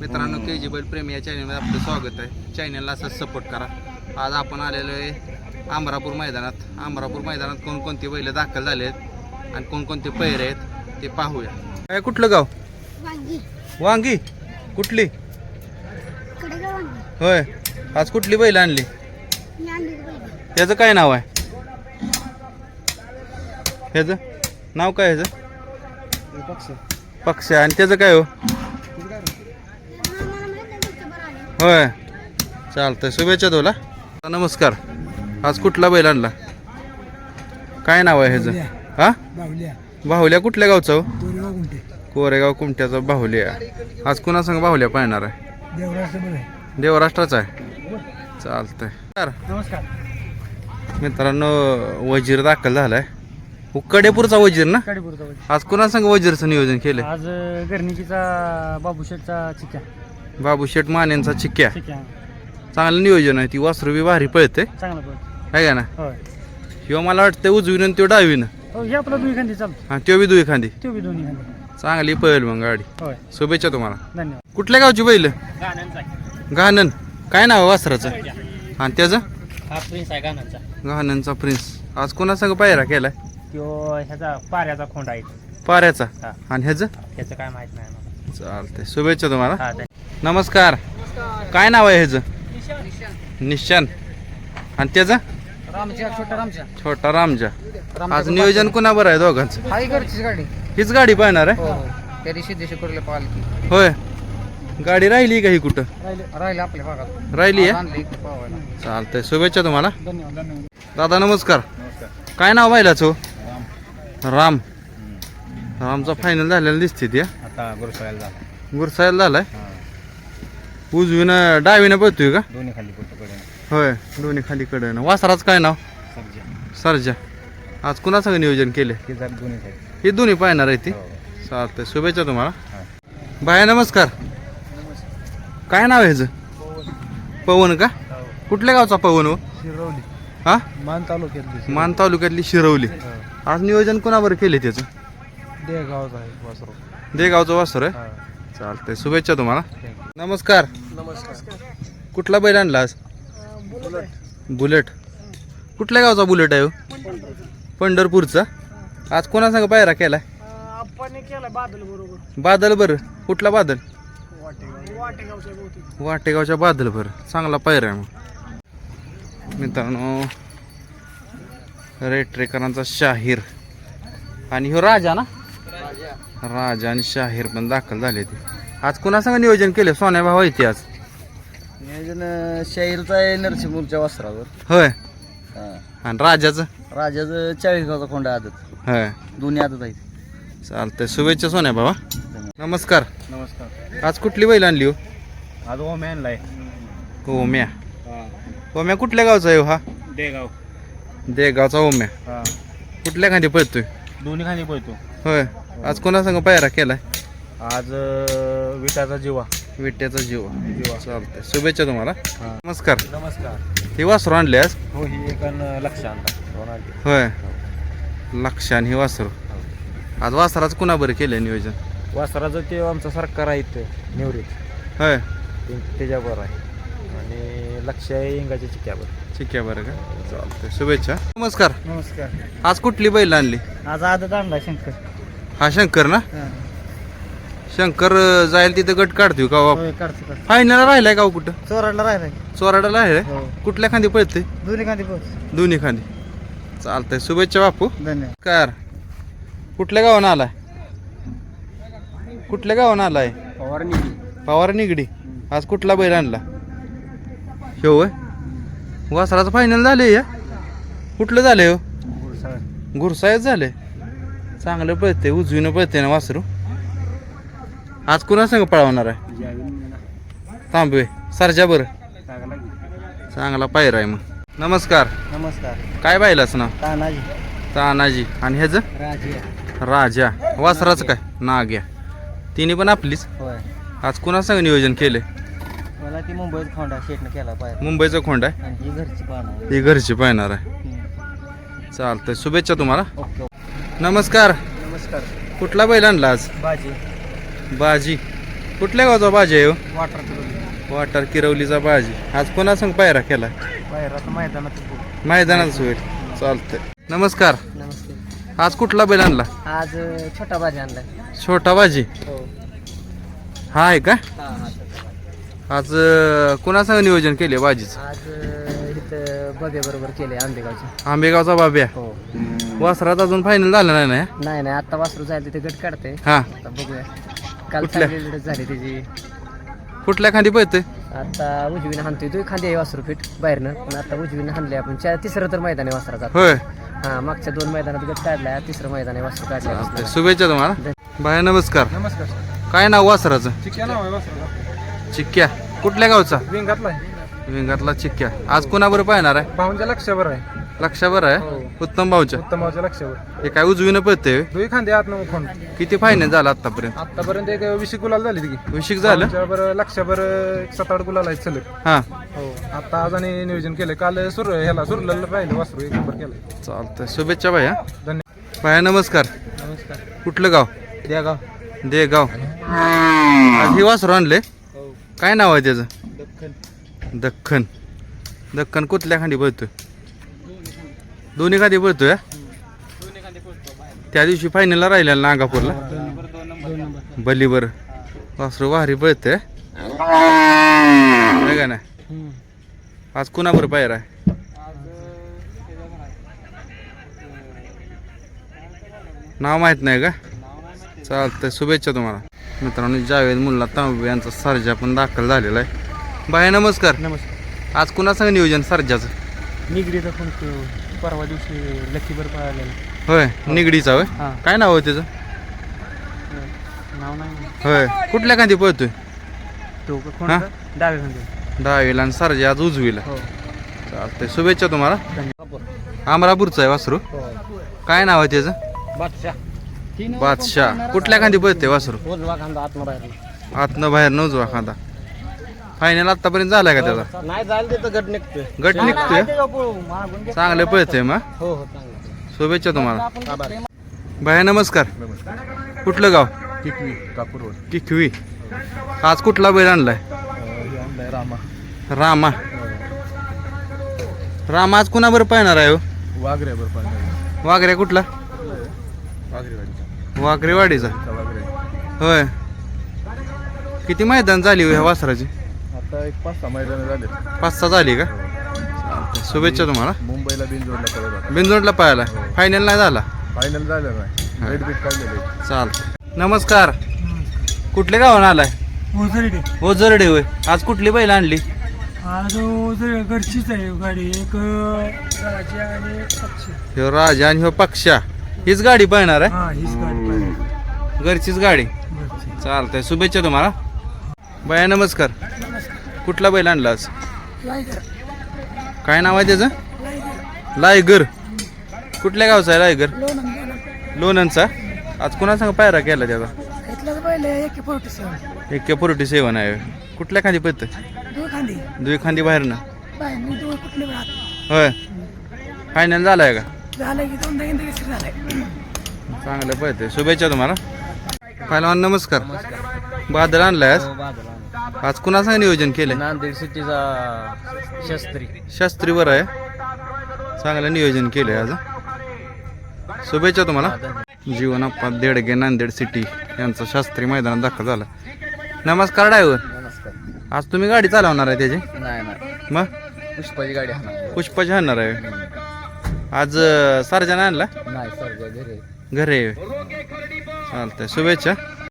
मित्रांनो के जी बैल प्रेमी या चॅनलमध्ये आपलं स्वागत आहे. चॅनलला असंच सपोर्ट करा. आज आपण आलेलो आहे आमरापूर मैदानात. आमरापूर मैदानात कोणकोणती बैल दाखल झाले आहेत आणि कोणकोणते पैरे आहेत ते पाहूया. काय कुठलं गाव? वांगी. वांगी? कुठली? होय. आज कुठली बैल आणली? मी आणली पाहिजे त्याचं काय नाव आहे? ह्याचं? नाव काय ह्याचं? पक्ष. आणि त्याचं काय हो? होय. चालतंय. शुभेच्छा तुला. नमस्कार. आज कुठला बैल आणला? काय नाव आहे ह्याचं? हा? बाहुल्या कुठल्या गावचा हो? कोरेगाव कुमट्याचा बाहुल्या. आज कुणा संग बाहुल्या पाहणार आहे? देवराष्ट्राचा आहे. चालतंय. मित्रांनो वजीर दाखल झालाय. कडेपूरचा वजीर ना? काडीपूरचा आज कुणा संग वजीरचं नियोजन केलंय? आज गर्निकीचा बाबूशेठचा चिक्या. बाबू शेठ मानेंचा चिक्क्या. चिक्या चांगलं नियोजन आहे ती वासरू बी भारी पळते. चांगला पळ आहे का ना? होय. किंवा मला वाटतं उजवीनं आणि तो डावीनं. हो हे आपला दुई खांदी चालतो हा तो बी दुई खांदी. तो बी दोन्ही खांदी. चांगली पळेल मग गाडी. होय. शुभेच्छा तुम्हाला. धन्यवाद. कुठल्या गावची बैल? घाणन काय नाव आहे वासराचं? आणि त्याचं? हा प्रिन्स आहे गाण्यांचा. घाणनचा प्रिन्स. आज कोणा संग पायरा केलाय? तो ह्याचा पाऱ्याचा खोंड आहे. पाऱ्याचा. हा. आणि ह्याचं? त्याचं काय माहीत नाही मला. चालतंय. शुभेच्छा तुम्हाला. हा नमस्कार. काय नाव आहे ह्याचं? निशान. आणि त्याचं? रामच्या छोटा रामच्या छोटा रामजा. आज नियोजन कुणा बरं आहे दोघांचं? हाय घरचीच गाडी. हीच गाडी पाहणार आहे? हो हो. त्या दिवशी दिवशी करले पालकी होय. गाडी राहिली का ही कुठं? राहिले राहिले आपल्या भागात. राहिली आहे? चालतंय. शुभेच्छा तुम्हाला. दादा नमस्कार. काय नाव पाहिलाच हो राम. रामचा फायनल झालेला दिसते त्या आता गुरुसरायला झाला. गुरसायला झालाय? उजवीनं डावीनं पळतोय का? दोन्ही खाली होय दोन्ही खाली कडे वासराच काय नाव? सरजा. आज कुणा सगळं नियोजन केले दोन्ही खाली हे दोन्ही पाहणार आहे ती? चालतंय शुभेच्छा तुम्हाला. बाया नमस्कार. काय नाव आहे ह्याचं? पवन. का? कुठल्या गावचा पवन हो? शिरवली. हा? मान तालुक्यातली मान तालुक्यातली शिरवली. आज नियोजन कोणावर केले त्याचं? देगावचा आहे वासरो. देगावचं वासर आहे? चालतंय. शुभेच्छा तुम्हाला. नमस्कार. नमस्कार. कुठला बैल आणला आज? बुलेट. कुठल्या गावचा बुलेट आहे हो? पंढरपूरचा. आज कोणा सांग पायरा केलाय? आपण केला बादल बरोबर. बादल बरं. कुठला बादल? वाटेगाव. वाटेगावच्या बहुतेक वाटेगावच्या बादल बरं. चांगला पायरा आहे मग. मित्रांनो रेट्रेकरांचा शाहीर. आणि ह्यो राजा ना? राजा आणि शाहीर पण दाखल झाले ते. आज कुणा सांग नियोजन केले? सोन्या भावा इथे आज. नियोजन शाहीरचा आहे नरसिंहपूरच्या वस्त्रावर. होय. आणि राजाचं? राजाचं चाळीसगावचा खोंडा आदत. होय. दोन्ही आदत आहेत. चालतंय. शुभेच्छा सोन्या भावा. नमस्कार. नमस्कार. आज कुठली बैल आणली हो? आज ओमे आणलाय. ओम्या. ओम्या कुठल्या गावचा आहे हो हा? देगाव. देगावचा ओम्या. हा. कुठल्या खांदी पळतोय? दोन्ही खाली पळतो. होय. आज कोणा संग पायरा केलाय? आज विटाचा जीवा. विट्याचा जीव. जीवा. चालतंय. शुभेच्छा तुम्हाला. हा. नमस्कार. नमस्कार. हे वासरू आणले आज? हो ही एक लक्ष आणला. होय. लक्ष आणि हे वासरू. आज वासराच कुणा बरं केलं नियोजन? वासराचं ते आमचं सरकार आहे इथं निवृत्त होय. ते- त्याच्यावर आहे. आणि लक्ष आहे इंगाच्या चिक्यावर ठीक आहे बरं का? चालतंय. शुभेच्छा. नमस्कार. नमस्कार. आज कुठली बैल आणली? आज आदत आणला शंकर. हा शंकर ना? शंकर जाईल तिथं गट काढतोय का काढतो काढतो फायनल राहिलाय का हो कुठं? चोराडला राहिलाय. चोराडाला आहे रे? हो. कुठल्या खांदी पळते दोन्ही पोहोच दोन्ही खांदी. चालतंय. शुभेच्छा बापू. धन्यवाद. कार. कुठल्या गावानं आलाय? कुठल्या गावानं आलाय? पवार निगडी. आज कुठला बैल आणला? होय वासराचं फायनल झाले या. कुठलं झालंय हो? घुरसायच झाले चांगलं पळते उजवीनं पळते ना वासरू? आज कुणा संग पळवणार आहे? थांबवे सरजा बरं. चांगला पायरा आहे मग. नमस्कार. नमस्कार. काय पाहिलाच ना? तानाजी. तानाजी. आणि ह्याचं? राजे. राजा. वासराचं काय? नाग्या. तिने पण आपलीच? होय. आज कुणा संग नियोजन केले मला ती मुंबईत खोंडा शेटनं केला पाहिजे मुंबईचा खोंड आहे? आणि ही घरची पाहणं ही घरची पाहणार आहे. चालतंय. शुभेच्छा तुम्हाला. ओके. नमस्कार. नमस्कार. कुठला बैल आणला आज? बाजी. बाजी. कुठल्या गावचा भाजी आहे हो? वाटर वाटर किरवलीचा भाजी आज कोणा संग पायरा केला? बाहेर आता मैदानात मैदानात होईल. चालतंय. नमस्कार. नमस्ते. आज कुठला बैल आणला? आज छोटा भाजी आणलाय. छोटा भाजी हो. हा आहे का? हा आज अं, कोणासंग नियोजन केले भाजीचं आज बरोबर केले आंबेगावचे. आंबेगावचा बाब्या हो. वासरात अजून फायनल झालं नाही ना? नाही नाही आता वासरू जायला तिथे गट काढते हा. आता बघूया. काल कुठल्या? चांगली लढत झाली त्याची कुठल्या खांदी पळतंय? आता उजवीनं हाणतोय तो खांदी आहे वासरू फिट बाहेरनं. पण आता उजवीनं हाणले आपण. चार तिसरं तर मैदान आहे वासराचा होय. हा मागच्या दोन मैदानात गट काढलाय तिसरं मैदान आहे वासरू. काढलं शुभेच्छा तुम्हाला. बाय नमस्कार. नमस्कार. काय नाव वासराचं? चिक्या नाव आहे वासराला चिक्क्या. कुठल्या गावचा? विंगातला आहे. विंगातला चिक्क्या. आज कोणाबरोबर पाहणार आहे? भाऊंच्या लक्षावर आहे. लक्षावर आहे? हो. उत्तम भाऊच्या? उत्तमाच्या लक्षावर. हे काय उजवीनं पळतंय दुई खांदे आत नऊ खोंड. किती फायनल झाला आतापर्यंत? आतापर्यंत एक वीस गुलाल झाली ती विशिक झालं? बरं लक्षाभर एक सात आठ गुलाल आहेत सलग. हा. हो. आता आज आणि नियोजन केलं. काल सुर ह्याला सुरला राहिलं वासरू एक नंबर केलं. चालतंय. शुभेच्छा भाया. धन्यवाद भाया नमस्कार. नमस्कार. कुठलं गाव? द्या गाव दे गाव आज ही वासरू आणले. हो. काय नाव आहे त्याचं? दख्खन. दख्खन कुठल्या खांदी पळतोय? दोन्ही खांदी पळतोय? त्या दिवशी फायनलला राहिल्या नागापूरला बलीवर. वासरू वाहरी पळते का ना आज कुणाबर पायर आहे? नाव माहीत नाही का? चालतंय शुभेच्छा तुम्हाला. मित्रांनो जावेद मुल्ला तांबे यांचा सर्जा पण दाखल झालेला आहे. बाय नमस्कार. नमस्कार. आज कुणासंग नियोजन सर्जाचं? निगडीचा पण परवा दिवशी लकीभर पाहिलेला होय निगडीचा होय? हां. काय नाव आहे त्याचं? नाव नाही होय कुठल्या खांदी पळतोय? तो हा? डावे खांदे. दहावीला आणि सर्जा आज उजवीला. हो. चालतंय शुभेच्छा तुम्हाला. अमरापूरचा आहे वासरू. हो. काय नाव आहे त्याचं? बादशाह. बादशाह. कुठल्या खांदी पळते वासरू? उजवा खांदा आतनं बाहेर. नवजवा खांदा. फायनल आतापर्यंत झालाय का त्याचा? नाही जायला तिथं गट निघतोय. गट निघतोय? चांगले पळते मग? हो हो चांगलं शुभेच्छा तुम्हाला. आभार. बाया नमस्कार. कुठलं गाव? किकवी कापूर रोड. किखवी आज कुठला बैल आणलाय? आणलाय रामा. रामा. रामा आज कुणाबरोबर पाहणार आहे हो? वाघरे बरं पण वाघऱ्या कुठला? वाघरेवाडीचा. वाघरेवाडीचा. वाघरे होय. किती मैदान झाली हो ह्या वासराची? आता एक पाच सहा मैदान झाले. पाच सहा झाली का? चालतंय. शुभेच्छा तुम्हाला. मुंबईला बिनजोडला पाहायला फायनल नाही झाला? फायनल झालं नाही. रेड बीट काढलेलं. चालत नमस्कार. कुठले गावानं आलाय? ओझरडे. ओझरडे होय. आज कुठली बैल आणली? आज ओझर घरचीच आहे गाडी. एक राजा आणि एक पक्षी. ह्यो राजा आणि ह्यो पक्षा. हीच गाडी पाहणार आहे? हा हीच गाडी पाहिजे घरचीच गाडी. घरची चालतंय. शुभेच्छा तुम्हाला. बाया नमस्कार. कुठला बैल आणला आज? काय नाव आहे त्याचं? लायगर. कुठल्या गावचा आहे लायगर? लोणंदचा? आज कुणासंग पायरा केला त्याचा? पहिले एक फोर्टी सेवन. एक फोर्टी सेवन आहे. कुठल्या खांदी पत्त दुई खांदी. कुठले राहत होय. फायनल झालाय का? चांगलं पळते शुभेच्छा तुम्हाला. पहिलवान नमस्कार. बादल आणलाय आज? आज कुणासंग नियोजन केलंय? नांदेड सिटीचा शस्त्री. शास्त्रीवर आहे. चांगलं नियोजन केलंय आज शुभेच्छा तुम्हाला. जीवन अप्पा देडगे नांदेड सिटी यांचा शास्त्री मैदानात दाखल झाला. नमस्कार ड्रायव्हर. नमस्कार. आज तुम्ही गाडी चालवणार आहे त्याची? नाही नाही. मग? पुष्पाची गाडी पुष्पाची आणणार आहे. आज अं, सर्जन आणला? नाही सर घरी घरी आहे. चालतंय शुभेच्छा.